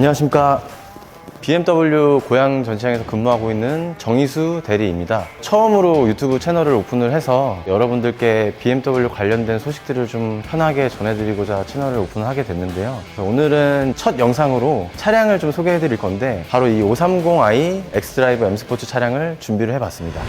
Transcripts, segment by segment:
안녕하십니까. BMW 고양 전시장에서 근무하고 있는 정희수 대리입니다. 처음으로 유튜브 채널을 오픈을 해서 여러분들께 BMW 관련된 소식들을 좀 편하게 전해드리고자 채널을 오픈을 하게 됐는데요. 오늘은 첫 영상으로 차량을 좀 소개해 드릴 건데 바로 이 530i 엑스드라이브 M 스포츠 차량을 준비를 해봤습니다.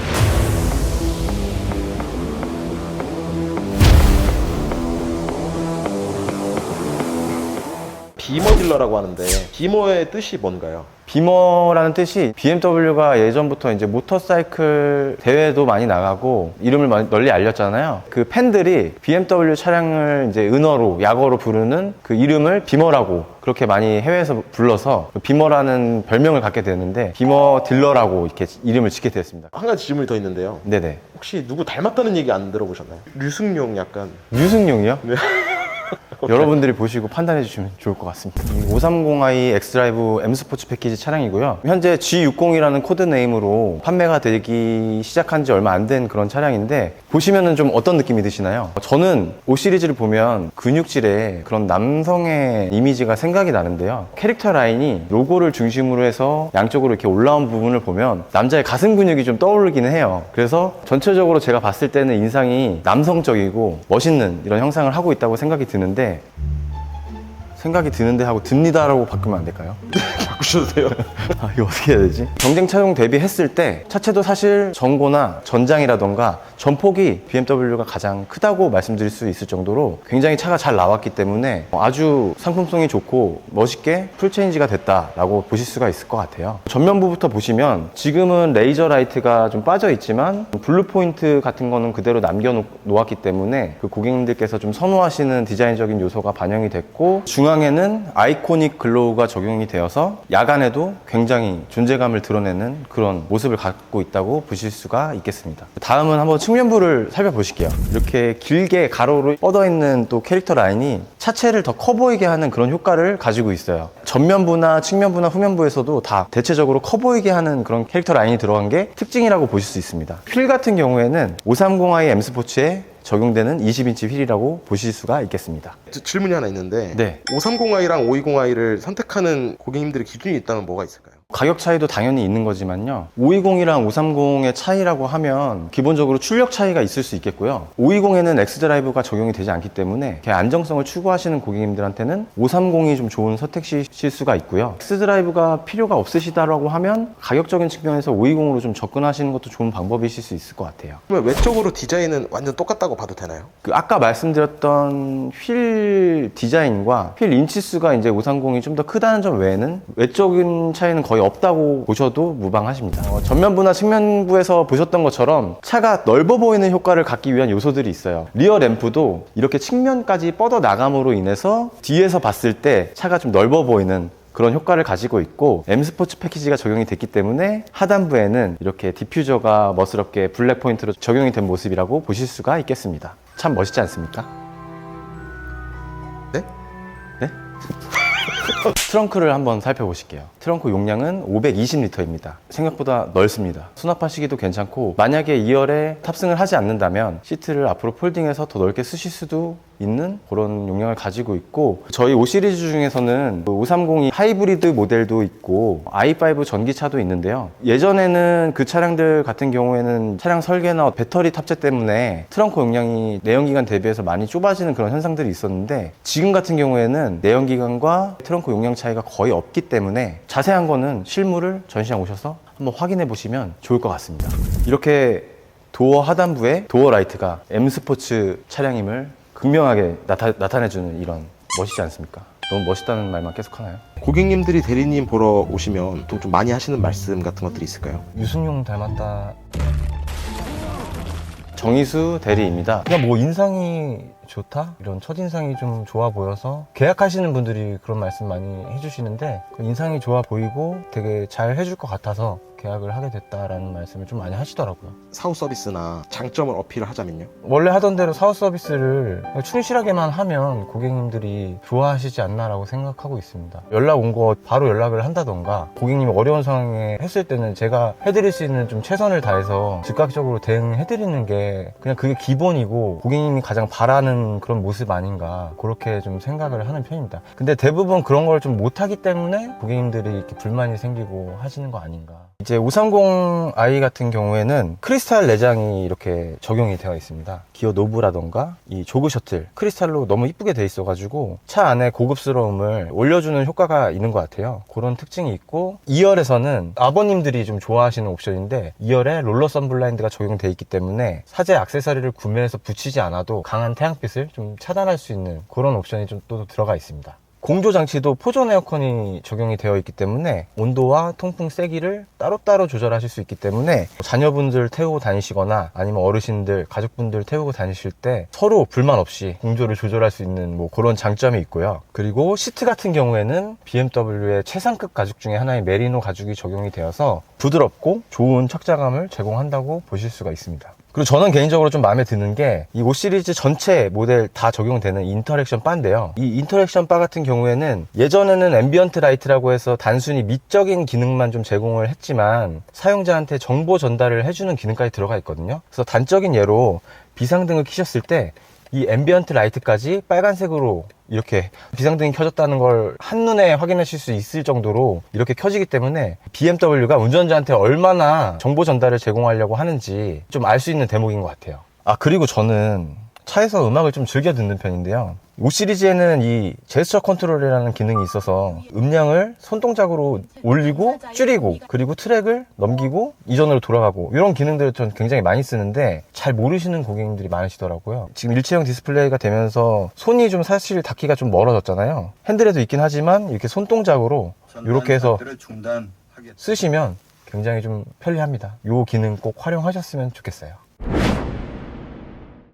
비머 딜러라고 하는데 비머의 뜻이 뭔가요? 비머라는 뜻이 BMW가 예전부터 이제 모터사이클 대회도 많이 나가고 이름을 널리 알렸잖아요. 그 팬들이 BMW 차량을 이제 은어로 약어로 부르는 그 이름을 비머라고 그렇게 많이 해외에서 불러서 그 비머라는 별명을 갖게 되는데 비머 딜러라고 이렇게 이름을 짓게 되었습니다. 한 가지 질문이 더 있는데요. 네네. 혹시 누구 닮았다는 얘기 안 들어보셨나요? 류승용 약간 유승용이요? 여러분들이 보시고 판단해 주시면 좋을 것 같습니다. 이 530i 엑스드라이브 M 스포츠 패키지 차량이고요. 현재 G60이라는 코드 네임으로 판매가 되기 시작한 지 얼마 안 된 그런 차량인데 보시면은 좀 어떤 느낌이 드시나요? 저는 5 시리즈를 보면 근육질의 그런 남성의 이미지가 생각이 나는데요. 캐릭터 라인이 로고를 중심으로 해서 양쪽으로 이렇게 올라온 부분을 보면 남자의 가슴 근육이 좀 떠오르기는 해요. 그래서 전체적으로 제가 봤을 때는 인상이 남성적이고 멋있는 이런 형상을 하고 있다고 생각이 드는 데 생각이 드는데 하고 듭니다라고 바꾸면 안 될까요? 바꾸셔도 돼요. 아, 이거 어떻게 해야 되지? 경쟁 차종 대비했을 때 차체도 사실 전고나 전장이라던가 전폭이 BMW가 가장 크다고 말씀드릴 수 있을 정도로 굉장히 차가 잘 나왔기 때문에 아주 상품성이 좋고 멋있게 풀체인지가 됐다라고 보실 수가 있을 것 같아요. 전면부부터 보시면 지금은 레이저 라이트가 좀 빠져 있지만 블루 포인트 같은 거는 그대로 남겨 놓았기 때문에 그 고객님들께서 좀 선호하시는 디자인적인 요소가 반영이 됐고 중앙에는 아이코닉 글로우가 적용이 되어서 야간에도 굉장히 존재감을 드러내는 그런 모습을 갖고 있다고 보실 수가 있겠습니다. 다음은 한번 측면부를 살펴보실게요. 이렇게 길게 가로로 뻗어 있는 또 캐릭터 라인이 차체를 더 커 보이게 하는 그런 효과를 가지고 있어요. 전면부나 측면부나 후면부에서도 다 대체적으로 커 보이게 하는 그런 캐릭터 라인이 들어간 게 특징이라고 보실 수 있습니다. 휠 같은 경우에는 530i M 스포츠에 적용되는 20인치 휠이라고 보실 수가 있겠습니다. 지- 질문이 하나 있는데 네. 530i랑 520i를 선택하는 고객님들의 기준이 있다면 뭐가 있을까요? 가격 차이도 당연히 있는 거지만요. 520이랑 530의 차이라고 하면 기본적으로 출력 차이가 있을 수 있겠고요. 520에는 엑스드라이브가 적용이 되지 않기 때문에 안정성을 추구하시는 고객님들한테는 530이 좀 좋은 선택지실 수가 있고요. 엑스드라이브가 필요가 없으시다라고 하면 가격적인 측면에서 520으로 좀 접근하시는 것도 좋은 방법이실 수 있을 것 같아요. 그러면 외적으로 디자인은 완전 똑같다고 봐도 되나요? 그 아까 말씀드렸던 휠 디자인과 휠 인치수가 이제 530이 좀 더 크다는 점 외에는 외적인 차이는 거의 없다고 보셔도 무방하십니다. 어, 전면부나 측면부에서 보셨던 것처럼 차가 넓어 보이는 효과를 갖기 위한 요소들이 있어요. 리어 램프도 이렇게 측면까지 뻗어 나감으로 인해서 뒤에서 봤을 때 차가 좀 넓어 보이는 그런 효과를 가지고 있고 M 스포츠 패키지가 적용이 됐기 때문에 하단부에는 이렇게 디퓨저가 멋스럽게 블랙 포인트로 적용이 된 모습이라고 보실 수가 있겠습니다. 참 멋있지 않습니까? 네? 네? 트렁크를 한번 살펴보실게요. 트렁크 용량은 520리터입니다. 생각보다 넓습니다. 수납하시기도 괜찮고 만약에 2열에 탑승을 하지 않는다면 시트를 앞으로 폴딩해서 더 넓게 쓰실 수도 있는 그런 용량을 가지고 있고 저희 5 시리즈 중에서는 530이 하이브리드 모델도 있고 i5 전기차도 있는데요. 예전에는 그 차량들 같은 경우에는 차량 설계나 배터리 탑재 때문에 트렁크 용량이 내연기관 대비해서 많이 좁아지는 그런 현상들이 있었는데 지금 같은 경우에는 내연기관과 트렁크 용량 차이가 거의 없기 때문에 자세한 거는 실물을 전시장 오셔서 한번 확인해 보시면 좋을 것 같습니다. 이렇게 도어 하단부에 도어 라이트가 M 스포츠 차량임을 극명하게 나타, 내주는 이런 멋있지 않습니까? 너무 멋있다는 말만 계속 하나요? 고객님들이 대리님 보러 오시면 또좀 많이 하시는 말씀 같은 것들이 있을까요? 유승용 닮았다. 정희수 대리입니다. 그냥 뭐 인상이 좋다? 이런 첫인상이 좀 좋아 보여서 계약하시는 분들이 그런 말씀 많이 해주시는데 그 인상이 좋아 보이고 되게 잘 해줄 것 같아서 계약을 하게 됐다라는 말씀을 좀 많이 하시더라고요. 사후 서비스나 장점을 어필을 하자면요. 원래 하던 대로 사후 서비스를 충실하게만 하면 고객님들이 좋아하시지 않나라고 생각하고 있습니다. 연락 온 거 바로 연락을 한다던가 고객님이 어려운 상황에 했을 때는 제가 해드릴 수 있는 좀 최선을 다해서 즉각적으로 대응해드리는 게 그냥 그게 기본이고 고객님이 가장 바라는 보이는 그런 모습 아닌가 그렇게 좀 생각을 하는 편입니다. 근데 대부분 그런 걸 좀 못하기 때문에 고객님들이 이렇게 불만이 생기고 하시는 거 아닌가. 이제 530i 같은 경우에는 크리스탈 내장이 이렇게 적용이 되어 있습니다. 기어 노브라던가 이 조그 셔틀 크리스탈로 너무 이쁘게 돼 있어가지고 차 안에 고급스러움을 올려주는 효과가 있는 것 같아요. 그런 특징이 있고 2열에서는 아버님들이 좀 좋아하시는 옵션인데 2열에 롤러 선블라인드가 적용돼 있기 때문에 사제 액세서리를 구매해서 붙이지 않아도 강한 태양빛 을 좀 차단할 수 있는 그런 옵션이 좀 또 들어가 있습니다. 공조 장치도 포존 에어컨이 적용이 되어 있기 때문에 온도와 통풍 세기를 따로따로 조절하실 수 있기 때문에 자녀분들 태우고 다니시거나 아니면 어르신들, 가족분들 태우고 다니실 때 서로 불만 없이 공조를 조절할 수 있는 뭐 그런 장점이 있고요. 그리고 시트 같은 경우에는 BMW의 최상급 가죽 중에 하나인 메리노 가죽이 적용이 되어서 부드럽고 좋은 착자감을 제공한다고 보실 수가 있습니다. 그리고 저는 개인적으로 좀 마음에 드는 게 이 5 시리즈 전체 모델 다 적용되는 인터랙션 바인데요. 이 인터랙션 바 같은 경우에는 예전에는 앰비언트 라이트라고 해서 단순히 미적인 기능만 좀 제공을 했지만 사용자한테 정보 전달을 해주는 기능까지 들어가 있거든요. 그래서 단적인 예로 비상등을 켜셨을 때 이 앰비언트 라이트까지 빨간색으로 이렇게 비상등이 켜졌다는 걸 한눈에 확인하실 수 있을 정도로 이렇게 켜지기 때문에 BMW가 운전자한테 얼마나 정보 전달을 제공하려고 하는지 좀 알 수 있는 대목인 것 같아요. 아, 그리고 저는 차에서 음악을 좀 즐겨 듣는 편인데요. 5 시리즈에는 이 제스처 컨트롤이라는 기능이 있어서 음량을 손동작으로 올리고 줄이고 그리고 트랙을 넘기고 이전으로 돌아가고 이런 기능들을 전 굉장히 많이 쓰는데 잘 모르시는 고객님들이 많으시더라고요. 지금 일체형 디스플레이가 되면서 손이 좀 사실 닿기가 좀 멀어졌잖아요. 핸들에도 있긴 하지만 이렇게 손동작으로 이렇게 해서. 쓰시면 굉장히 좀 편리합니다. 이 기능 꼭 활용하셨으면 좋겠어요.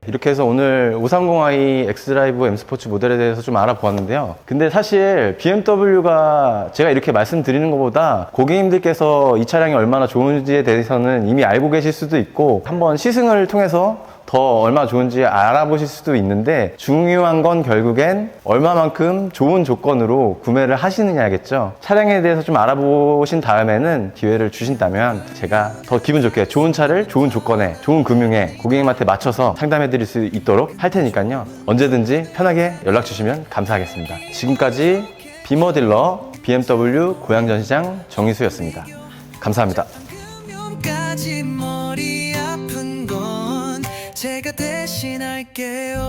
이렇게 해서 오늘 530i 엑스드라이브 M 스포츠 모델에 대해서 좀 알아보았는데요. 근데 사실 BMW가 제가 이렇게 말씀드리는 것보다 고객님들께서 이 차량이 얼마나 좋은지에 대해서는 이미 알고 계실 수도 있고 한번 시승을 통해서 더 얼마나 좋은지 알아보실 수도 있는데 중요한 건 결국엔 얼마만큼 좋은 조건으로 구매를 하시느냐겠죠. 차량에 대해서 좀 알아보신 다음에는 기회를 주신다면 제가 더 기분 좋게 좋은 차를 좋은 조건에 좋은 금융에 고객님한테 맞춰서 상담해 드릴 수 있도록 할 테니까요. 언제든지 편하게 연락 주시면 감사하겠습니다. 지금까지 비머 딜러 BMW 고양전시장 정희수였습니다. 감사합니다. 대신할게요